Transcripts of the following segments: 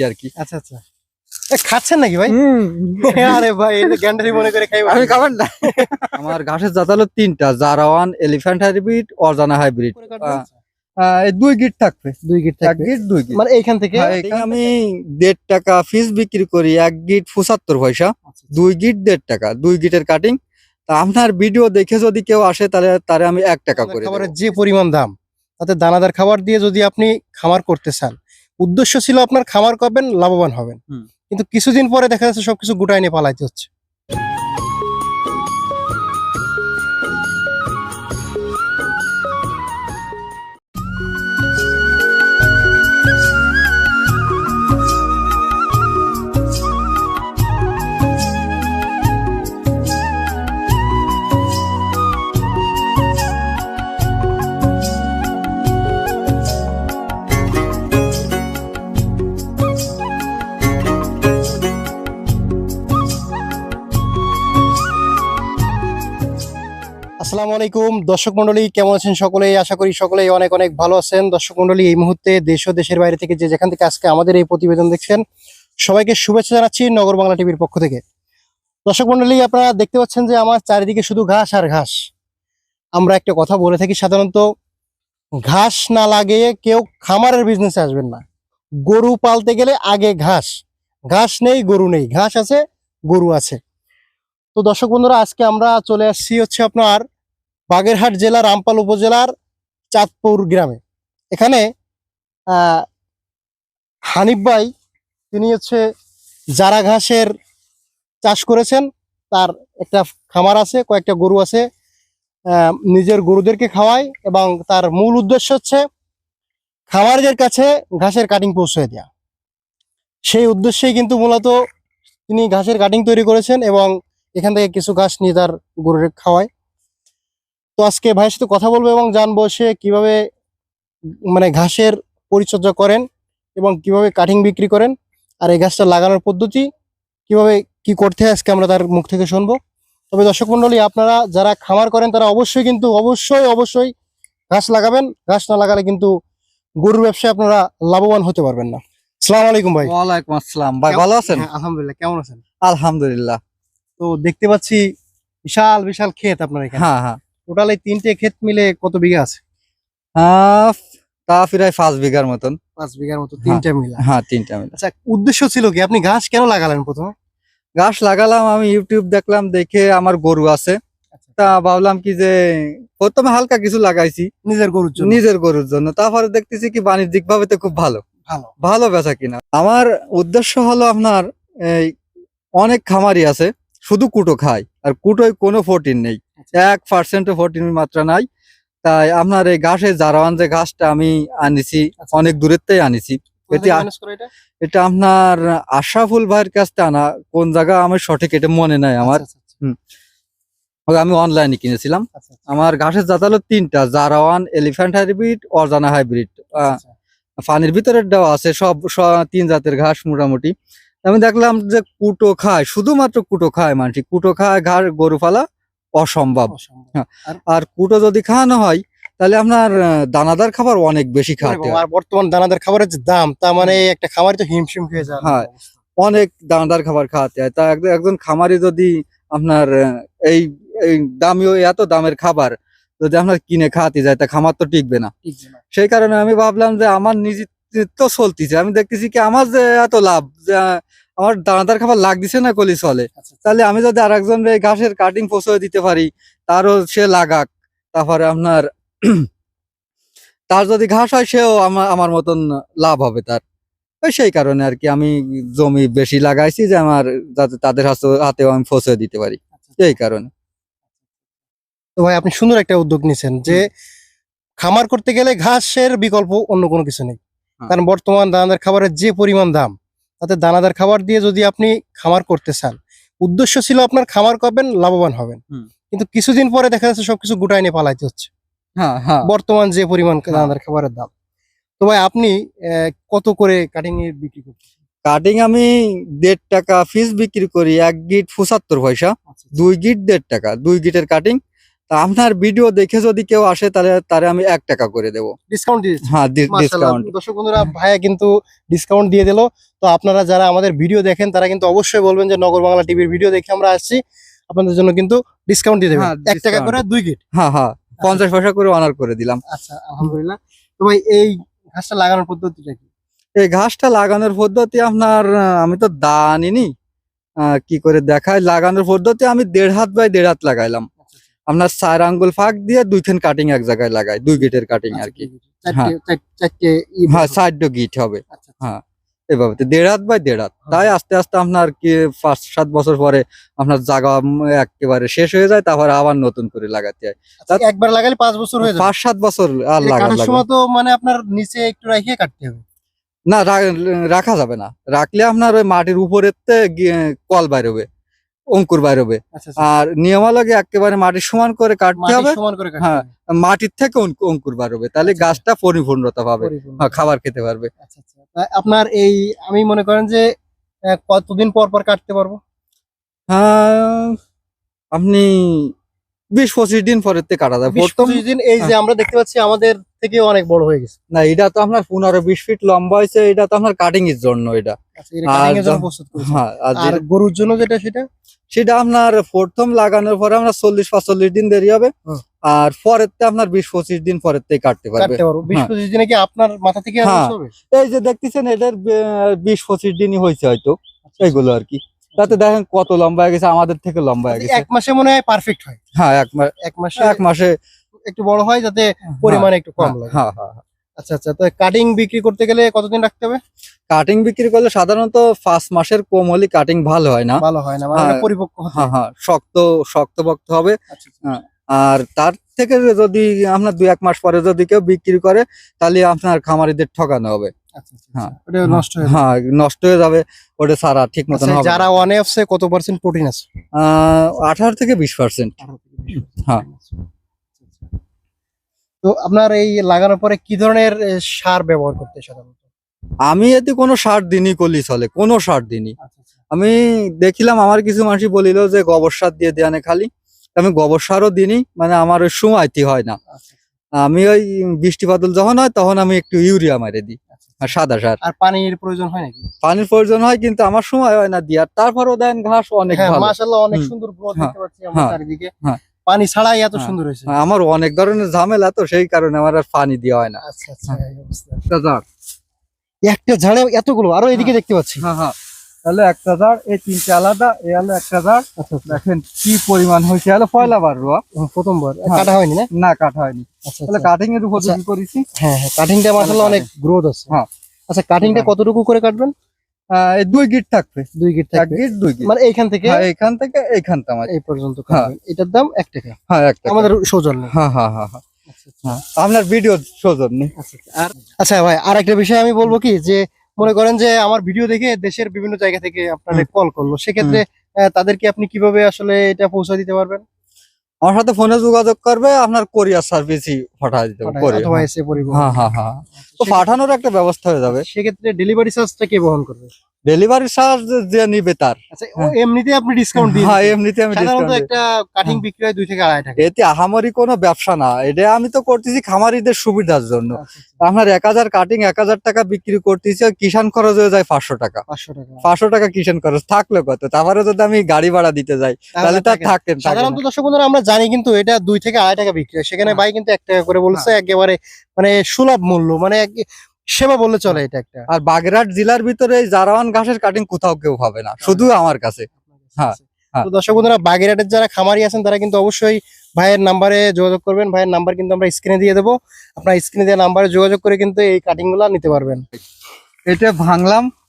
দিচ্ছি আর কি আচ্ছা আচ্ছা। এ, খাচ্ছেন নাকি ভাই? আরে ভাই গ্যান্ডারি মনে করে খাই আমি খাবার না। আমার ঘাসের জাত হলো তিনটা জারাওয়ান এলিফ্যান্ট হাইব্রিড অরজানা হাইব্রিড। এই দুই গিট থাকবে। দুই গিট এক গিট দুই গিট। মানে এইখান থেকে হ্যাঁ, এখানে আমি দেড় টাকা ফিস বিক্রি করি এক গিট পঁচাত্তর পয়সা। আচ্ছা, দুই গিট দেড় টাকা দুই গিটের কাটিং তা আপনার ভিডিও দেখে যদি কেউ আসে তাহলে তারে আমি এক টাকা করে। খাবারের যে পরিমাণ দাম তাতে দানাদার খাবার দিয়ে যদি আপনি খামার করতে চান উদ্দেশ্য ছিল আপনার খামার করবেন লাভবান হবেন। কিন্তু কিছুদিন পরে দেখা যাচ্ছে সবকিছু গুটায় নিয়ে পালাইতে হচ্ছে। আসসালামু আলাইকুম। দর্শক মন্ডলী, কেমন আছেন সকলেই? আশা করি সকলেই অনেক অনেক ভালো আছেন। দর্শক মন্ডলী, এই মুহূর্তে দেশ ও দেশের বাইরে থেকে যে যেখান থেকে আজকে আমাদের এই প্রতিবেদন দেখছেন, সবাইকে শুভেচ্ছা জানাচ্ছি নগর বাংলা টিভির পক্ষ থেকে। দর্শক মন্ডলী, আপনারা দেখতে পাচ্ছেন যে আমার চারিদিকে শুধু ঘাস আর ঘাস। আমরা একটা কথা বলে থাকি সাধারণত, ঘাস না লাগিয়ে কেউ খামারের বিজনেসে আসবেন না। গরু পালতে গেলে আগে ঘাস। ঘাস নেই, গরু নেই। ঘাস আছে, গরু আছে। তো দর্শক বন্ধুরা, আজকে আমরা চলে আসছি হচ্ছে আপনার বাগেরহাট জেলার রামপাল উপজেলার চাঁদপুর গ্রামে। এখানে হানিফ ভাই, তিনি হচ্ছে জারা ঘাসের চাষ করেছেন। তার একটা খামার আছে, কয়েকটা গরু আছে। নিজের গরুদেরকে খাওয়ায় এবং তার মূল উদ্দেশ্য হচ্ছে খামারদের কাছে ঘাসের কাটিং পৌঁছে দেওয়া সেই উদ্দেশ্যেই কিন্তু মূলত তিনি ঘাসের কাটিং তৈরি করেছেন এবং এখান থেকে কিছু ঘাস নিয়ে তার গরুর খাওয়ায়। তো আজকে ভাইয়ের সাথে কথা বলব এবং জানব সে কীভাবে মানে ঘাসের পরিচর্যা করেন এবং কীভাবে কাটিং বিক্রি করেন আর এই গাছটা লাগানোর পদ্ধতি কীভাবে কি করতে হয় আজকে আমরা তার মুখ থেকে শুনব। তবে দর্শক মন্ডলী আপনারা যারা খামার করেন তারা অবশ্যই কিন্তু অবশ্যই অবশ্যই ঘাস লাগাবেন। ঘাস না লাগালে কিন্তু গরুর ব্যবসায় আপনারা লাভবান হতে পারবেন না। সালাম আলাইকুম ভাই। ওয়ালাইকুম আসসালাম। ভাই ভালো আছেন? হ্যাঁ, আলহামদুলিল্লাহ। কেমন আছেন? আলহামদুলিল্লাহ। তো দেখতে পাচ্ছি বিশাল বিশাল ক্ষেত আপনার এখানে। হ্যাঁ হ্যাঁ। টোটাল এই তিনটে ক্ষেত মিলে কত বিঘা আছে? তা প্রায় পাঁচ বিঘার মতন। পাঁচ বিঘার মতো তিনটে মিলে। হ্যাঁ তিনটা মিলে। আচ্ছা উদ্দেশ্য ছিল কি? আপনি ঘাস কেন লাগালেন প্রথমে? লাগালাম আমি ইউটিউব দেখলাম দেখে আমার গরু আছে। আচ্ছা। তা ভাবলাম কি যে প্রথমে হালকা কিছু লাগাইছি নিজের গরুর জন্য। নিজের গরুর জন্য। তারপরে দেখতেছি কি বাণিজ্যিক ভাবে তো খুব ভালো। ভালো। ভালো বেচা কিনা। আমার উদ্দেশ্য হলো আপনার এই অনেক খামারি আছে। শুধু কুটো খায় আর কুটোয় কোনো প্রোটিন নেই। আচ্ছা। এক পার্সেন্টও প্রোটিনের মাত্রা নাই। তাই আপনার এই ঘাসে জারাওয়ান যে ঘাসটা আমি আনিছি আচ্ছা। অনেক দূরের থেকে আনিছি এটি? আপনার আশরাফুল ভাইয়ের কাছ থেকে আনা। কোন জায়গা আমার সঠিক এটা মনে নাই আমার। আচ্ছা, ওই আমি অনলাইনে কিনেছিলাম। আমার ঘাসের জাত হলো তিনটা জারাওয়ান এলিফ্যান্ট হাইব্রিড অরজানা হাইব্রিড পানির ভিতরে দেওয়া আছে সব তিন জাতের ঘাস মোটামুটি। আমি দেখলাম যে কুটো খায় শুধুমাত্র কুটো খায় মানুষ কুটো খায় ঘাস গরু ফালা অসম্ভব। হ্যাঁ, আর কুটো যদি খাওয়ানো হয় তাহলে আপনার দানাদার খাবার অনেক বেশি ওরে খাওয়াতে আর বর্তমান দানাদার খাবারের যে দাম তা মানে একটা খামারি তো হিমশিম খেয়ে যায় হ্যাঁ। অনেক দানাদার খাবার খাওয়াতে হয়। তা একজন- একজন খামারি যদি আপনার এই এই দামিও এত দামের খাবার যদি আপনার কিনে খাওয়াতে যায় তা খামার তো টিকবে না। সেই কারণে আমি ভাবলাম যে আমার নিজে তো চলতেছে। আমি দেখতেছি কি আমার যে এত লাভ যে আমার দানাদার খাবার লাগতেছে না কলি চলে আচ্ছা, তাহলে আমি যদি আর একজন ঘাসের কাটিং পৌঁছে দিতে পারি তারও সে লাগাক তারপরে আপনার তার যদি ঘাস হয় সেও আমার আমার মতন লাভ হবে তার। ওই সেই কারণে আর কি আমি জমি বেশি লাগাইছি যে আমার যাতে তাদের হাতে- হাতেও আমি পৌঁছে দিতে পারি। এই কারণে। তো ভাই আপনি সুন্দর একটা উদ্যোগ নিছেন যে খামার করতে গেলে ঘাসের বিকল্প অন্য কোনো কিছু নেই। কারণ বর্তমান দানাদার খাবারের যে পরিমাণ দাম তাতে দানাদার খাবার দিয়ে যদি আপনি খামার করতে চান উদ্দেশ্য ছিল আপনার খামার করবেন লাভবান হবেন। কিন্তু কিছুদিন পরে দেখা যাচ্ছে সবকিছু গুটাই নিয়ে পালাইতে হচ্ছে। হ্যাঁ হ্যাঁ। বর্তমান যে পরিমাণ হ্যাঁ। দানাদার খাবারের দাম। তো ভাই আপনি কত করে কাটিং এর বিক্রি করছেন? কাটিং আমি দেড় টাকা ফিস বিক্রি করি এক গিট পঁচাত্তর পয়সা দুই গিট দেড় টাকা দুই গিটের কাটিং তা আপনার ভিডিও দেখে যদি কেউ আসে তাহলে তারে আমি এক টাকা করে দেবো। ডিসকাউন্ট দিয়ে হ্যাঁ ডিসকাউন্ট দর্শক বন্ধুরা ভাইয়া কিন্তু ডিসকাউন্ট দিয়ে দিল। তো আপনারা যারা আমাদের ভিডিও দেখেন তারা কিন্তু অবশ্যই বলবেন যে নগর বাংলা টিভির ভিডিও দেখে আমরা আসছি। আপনাদের জন্য কিন্তু ডিসকাউন্ট দিয়ে দেবেন। হ্যাঁ, এক টাকা করে দুই গিট হ্যাঁ হ্যাঁ পঞ্চাশ পয়সা করে অনার করে দিলাম। আচ্ছা আলহামদুলিল্লাহ। তো ভাই এই ঘাসটা লাগানোর পদ্ধতিটা কি? এই ঘাসটা লাগানোর পদ্ধতি আপনার আমি তো দা আনিনি আহ, কি করে দেখায়? লাগানোর পদ্ধতি আমি দেড় হাত বাই দেড় হাত লাগাইলাম। আপনার চার আঙ্গুল ফাঁক দিয়ে দুইখান কাটিং এক জায়গায় লাগাই দুই গিটের কাটিং আর কি চার- চারটে হ্যাঁ। গিট হবে। আচ্ছা, আচ্ছা। হ্যাঁ এভাবে। তো দেড় হাত বাই দেড় হাত। তাই আস্তে আস্তে আপনার কি পাঁচ সাত বছর পরে আপনার জায়গা উম একেবারে শেষ হয়ে যায় তারপরে আবার নতুন করে লাগাতে হয়। আচ্ছা, একবার লাগালে পাঁচ বছর হয়ে পাঁচ সাত বছর আর এটা লাগা কাটার লাগবে সময় তো মানে আপনার নিচে একটু রাখিয়ে কাটতে হবে। না রাখা যাবে না। রাখলে আপনার ওই মাটির উপরের তে গিয়ে কল বাইরবে অঙ্কুর বাইরবে। আচ্ছা আচ্ছা। আর নিয়মালগে একেবারে মাটির সমান করে কাটতে হবে। সমান করে হ্যাঁ, মাটির থেকে অঙ্ক- অঙ্কুর বাড়বে তাহলে আচ্ছা। গাছটা পরিপূর্ণতা পাবে। হ্যাঁ, খাবার খেতে পারবে। আচ্ছা আচ্ছা। আপনার এই আমি মনে করেন যে কতদিন পর পর কাটতে পারব? হ্যাঁ, আপনি বিশ পঁচিশ দিন পরের থেকে কাটা যায় বিশ প্রথম দিন এই যে আমরা দেখতে পাচ্ছি আমাদের থেকে অনেক বড় হয়ে গেছে। না এটা তো আপনার পনেরো বিশ ফিট লম্বা হয়েছে এটা তো আপনার কাটিং এর জন্য এটা। আচ্ছা, আর। হ্যাঁ গরুর জন্য যেটা সেটা? সেটা আপনার প্রথম লাগানোর পরে আপনার চল্লিশ পাঁচচল্লিশ দিন দেরি হবে। আর পরের আপনার বিশ পঁচিশ দিন পরের থেকে কাটতে পারবে। বিশ হ্যাঁ। পঁচিশ দিনে কি আপনার মাথা থেকে হ্যাঁ। এই যে দেখতেছেন এটার বিশ পঁচিশ দিনই হয়েছে হয়তো। আচ্ছা, এইগুলো আর কি। তাতে দেখেন কত লম্বা হয়ে গেছে আমাদের থেকে লম্বা হয়ে গেছে। এক মাসে মনে হয় পারফেক্ট হয়। হ্যাঁ এক মাস এক মাসে এক মাসে একটু বড় হয় যাতে পরিমাণে একটু কম লাগে হ্যাঁ হ্যাঁ আচ্ছা আচ্ছা তো কাটিং বিক্রি করতে গেলে কতদিন রাখতে হবে কাটিং বিক্রি করলে সাধারণত পাঁচ মাসের কম হলে কাটিং ভালো হয় না ভালো হয় না মানে হ্যাঁ। পরিপক্ক হ্যাঁ হ্যাঁ শক্ত শক্তপক্ত হবে আচ্ছা, আচ্ছা। আর তার থেকে যদি আপনার দুই এক মাস পরে যদি কেউ বিক্রি করে তাহলে আপনার খামারিদের ঠকানো হবে আচ্ছা, হ্যাঁ। নষ্ট হয়ে যাবে। হ্যাঁ নষ্ট হয়ে যাবে ওটা সারা ঠিক মতন হবে যারা ওয়ান এফসে কত পার্সেন্ট প্রোটিন আছে আঠারো থেকে বিশ পার্সেন্ট হ্যাঁ। তো আপনার এই লাগানোর পরে কি ধরনের সার ব্যবহার করতে সাধারণত? আমি এতে কোনো সার দিনই করলি চলে কোনো সার দিনই আচ্ছা, আচ্ছা। আমি দেখিলাম আমার কিছু মানুষই বলিল যে গোবর সার দিয়ে দেয়ানে খালি। আমি গোবর সারও দিনই মানে আমার ওই সময়তি হয় না। আচ্ছা, আমি ওই বৃষ্টি বাদল যখন হয় তখন আমি একটু ইউরিয়া মারে দিই আর সাদা সার। আর পানির প্রয়োজন হয় নাকি? পানির প্রয়োজন হয় কিন্তু আমার সময় হয় না দিয়ার তারপরও দেন ঘাস অনেক হ্যাঁ ভালো। মাশাআল্লাহ অনেক সুন্দর গ্রোথ হ্যাঁ, দেখতে পাচ্ছি আমরা হ্যাঁ, চারিদিকে। হ্যাঁ। পানি ছাড়াই এত হ্যাঁ। সুন্দর হয়েছে আমার অনেক ধরনের ঝামেলা তো সেই কারণে আমার আর পানি দেওয়া হয় না আচ্ছা আচ্ছা। একটা ঝাড়ে এতগুলো আরও এদিকে দেখতে পাচ্ছি হ্যাঁ হ্যাঁ তাহলে একটা ঝাড় এই তিনটে আলাদা এই হলো একটা ঝাড় আচ্ছা। দেখেন কি পরিমাণ হয়েছে হলো রোয়া প্রথমবার হ্যাঁ। কাটা হয়নি না না কাটা হয়নি আচ্ছা তাহলে। কাটিং এর উপর। করেছি হ্যাঁ হ্যাঁ কাটিংটা অনেক গ্রোথ আছে হ্যাঁ। আচ্ছা কাটিংটা হ্যাঁ। কতটুকু করে কাটবেন দুই গিট থাকবে। দুই গিট থাকবে। গিট দুই গিট মানে এইখান থেকে হ্যাঁ এইখান থেকে এই পর্যন্ত হ্যাঁ। এটার দাম এক টাকা। হ্যাঁ আমাদের সৌজন্য। হ্যাঁ হ্যাঁ হ্যাঁ হ্যাঁ। আচ্ছা, হ্যাঁ আপনার ভিডিও সৌজন্য। আচ্ছা, আর আচ্ছা ভাই আর একটা বিষয় আমি বলব কি যে মনে করেন যে আমার ভিডিও দেখে দেশের বিভিন্ন জায়গা থেকে আপনাদের কল করল। সেক্ষেত্রে তাদেরকে আপনি কীভাবে আসলে এটা পৌঁছে দিতে পারবেন? আমার সাথে ফোনে যোগাযোগ করবে আপনার কোরিয়ার সার্ভিসই পাঠা দিতে হ্যাঁ হ্যাঁ হ্যাঁ। তো পাঠানোর একটা ব্যবস্থা হয়ে যাবে। সেক্ষেত্রে ডেলিভারি চার্জটা কে বহন করবে? ডেলিভারি চার্জ যে নিবে তার। আচ্ছা এমনিতে আপনি ডিসকাউন্ট দিয়ে হ্যাঁ এমনিতে আমি দিই। একটা কাটিং বিক্রি হয়। দুই থেকে আড়াই টাকা। এতে আহামরি কোনো ব্যবসা না। এটা আমি তো করতেছি খামারিদের সুবিধার জন্য। আচ্ছা, আচ্ছা, আপনার এক হাজার কাটিং এক হাজার টাকা বিক্রি করতেছি কিষান খরচ হয়ে যায় পাঁচশো টাকা। পাঁচশো টাকা। পাঁচশো টাকা কিষান খরচ থাকল কত? তারপরে যদি আমি গাড়ি ভাড়া দিতে যাই তাহলে তার। থাকেন সাধারণত দর্শক বন্ধুরা আমরা জানি কিন্তু এটা দুই থেকে আড়াই টাকা বিক্রি হয় সেখানে হ্যাঁ। ভাই কিন্তু এক টাকা করে বলছে একেবারে মানে সুলভ মূল্য। মানে সেবা বললে চলে এটা একটা। আর বাগেরহাট জেলার ভিতরে এই জারাওয়ান ঘাসের কাটিং কোথাও কেউ পাবে না। শুধু আমার কাছে। হ্যাঁ, হ্যাঁ। তো দর্শক বন্ধুরা বাগেরহাটের যারা খামারি আছেন তারা কিন্তু অবশ্যই ভাইয়ের নাম্বারে যোগাযোগ করবেন। ভাইয়ের নাম্বার কিন্তু আমরা স্ক্রিনে দিয়ে দেবো। আপনার স্ক্রিনে দেওয়া নাম্বারে যোগাযোগ করে কিন্তু এই কাটিংগুলা নিতে পারবেন। এটা ভাঙলাম। হ্যাঁ হ্যাঁ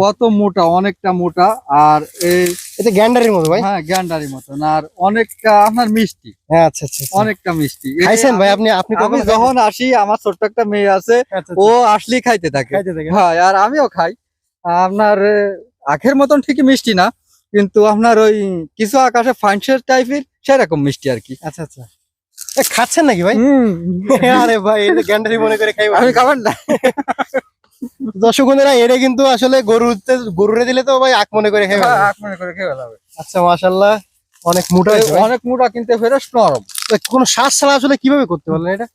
কত মোটা অনেকটা মোটা আর এই এটা গ্যান্ডারির মতো ভাই? হ্যাঁ গ্যান্ডারি মতন। আর অনেকটা আপনার মিষ্টি। হ্যাঁ আচ্ছা আচ্ছা আচ্ছা। অনেকটা মিষ্টি। খাইছেন ভাই আপনি আপনি আমি যখন আসি আমার ছোট্ট একটা মেয়ে আছে আচ্ছা, ও আচ্ছা। আসলেই খাইতে থাকে। হ্যাঁ আর আমিও খাই। আপনার আখের মতন ঠিকই মিষ্টি না কিন্তু আপনার ওই কিছু আকাশে ফাইনসের টাইপের সেরকম মিষ্টি আর কি। আচ্ছা আচ্ছা। এ, খাচ্ছেন নাকি ভাই? আরে ভাই গ্যান্ডারি মনে করে খাই আমি খাবার না। দর্শক বন্ধুরা এটা কিন্তু আসলে গরুতে গরুরে দিলে তো ভাই আখ মনে করে খাই হ্যাঁ, আখ মনে করে খেয়ে ফেলাবে। আচ্ছা মাশাল্লাহ অনেক মোটা অনেক মোটা কিন্তু ফেরস নরম। কোনো শ্বাস ছাড়া আসলে কীভাবে করতে পারলেন এটা?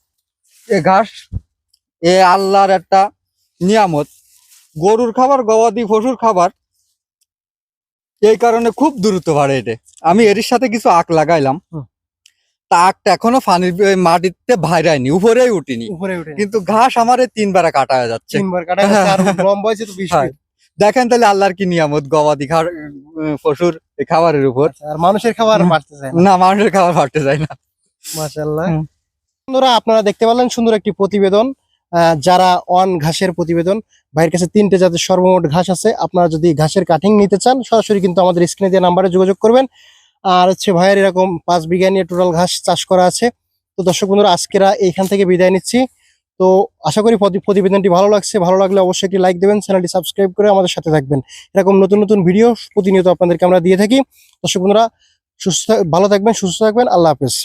এ ঘাস এ আল্লাহর একটা নিয়ামত। গরুর খাবার গবাদি পশুর খাবার এই কারণে খুব দ্রুত বাড়ে এটা। আমি এর সাথে কিছু আখ লাগাইলাম। হুম। তা আখটা এখনও পানির বে- মাটিতে ভাইরায়নি উপরেই উঠিনি। উপরে উঠে কিন্তু ঘাস আমার এই তিনবারে কাটা হয়ে যাচ্ছে। তিনবার কাটা গেছে আর লম্বা হয়েছে তো বিশ। ফিট দেখেন তাহলে আল্লাহর কি নিয়ামত গবাদি পশুর খাবারের উপর। আর মানুষের খাবার। মারতে চায় না। মানুষের খাবার বাড়তে যায় না। মাশাআল্লাহ। বন্ধুরা আপনারা দেখতে পারলেন সুন্দর একটি প্রতিবেদন। আহ, যারা অন ঘাসের প্রতিবেদন ভাইয়ের কাছে তিনটে জাতের সর্বমোট ঘাস আছে। আপনারা যদি ঘাসের কাটিং নিতে চান সরাসরি কিন্তু আমাদের স্ক্রিনে দিয়ে নাম্বারে যোগাযোগ করবেন। আর হচ্ছে ভাইয়ের এরকম পাঁচ বিঘা নিয়ে টোটাল ঘাস চাষ করা আছে। তো দর্শক বন্ধুরা, আজকেরা এইখান থেকে বিদায় নিচ্ছি। তো আশা করি প্রতিবেদনটি ভালো লাগছে। ভালো লাগলে অবশ্যই একটি লাইক দেবেন চ্যানেলটি সাবস্ক্রাইব করে আমাদের সাথে থাকবেন। এরকম নতুন নতুন ভিডিও প্রতিনিয়ত আপনাদেরকে আমরা দিয়ে থাকি। দর্শক বন্ধুরা, সুস্থ ভালো থাকবেন, সুস্থ থাকবেন। আল্লাহ হাফেজ।